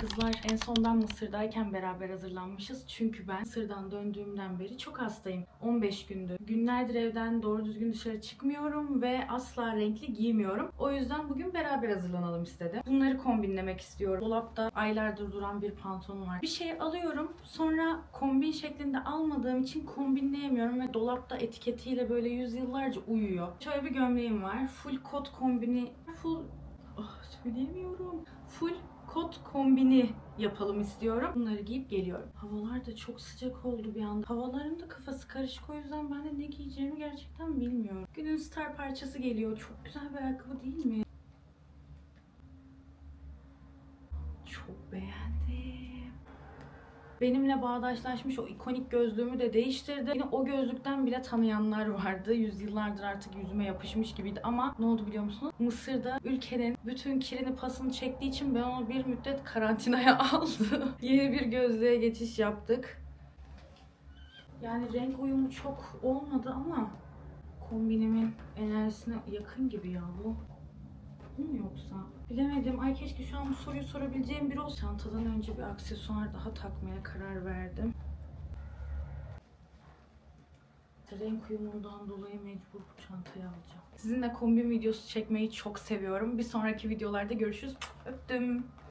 Kızlar en son ben Mısır'dayken beraber hazırlanmışız. Çünkü ben Mısır'dan döndüğümden beri çok hastayım. 15 gündür. Günlerdir evden doğru düzgün dışarı çıkmıyorum ve asla renkli giymiyorum. O yüzden bugün beraber hazırlanalım istedim. Bunları kombinlemek istiyorum. Dolapta aylardır duran bir pantolon var. Bir şey alıyorum. Sonra kombin şeklinde almadığım için kombinleyemiyorum ve dolapta etiketiyle böyle yüzyıllarca uyuyor. Şöyle bir gömleğim var. Full kot kombini. Full... Ah, söyleyemiyorum. Full kot kombini yapalım istiyorum. Bunları giyip geliyorum. Havalar da çok sıcak oldu bir anda. Havaların da kafası karışık o yüzden ben de ne giyeceğimi gerçekten bilmiyorum. Günün star parçası geliyor. Çok güzel bir ayakkabı değil mi? Çok beğendim. Benimle bağdaşlaşmış o ikonik gözlüğümü de değiştirdi. Yine o gözlükten bile tanıyanlar vardı. Yüzyıllardır artık yüzüme yapışmış gibiydi ama ne oldu biliyor musunuz? Mısır'da ülkenin bütün kirini pasını çektiği için ben onu bir müddet karantinaya aldım. Yeni bir gözlüğe geçiş yaptık. Yani renk uyumu çok olmadı ama kombinimin enerjisine yakın gibi ya bu. Bu mu yoksa? Bilemedim. Ay keşke şu an bu soruyu sorabileceğim biri olsa. Çantadan önce bir aksesuar daha takmaya karar verdim. Renk uyumundan dolayı mecbur bu çantayı alacağım. Sizinle kombin videosu çekmeyi çok seviyorum. Bir sonraki videolarda görüşürüz. Öptüm.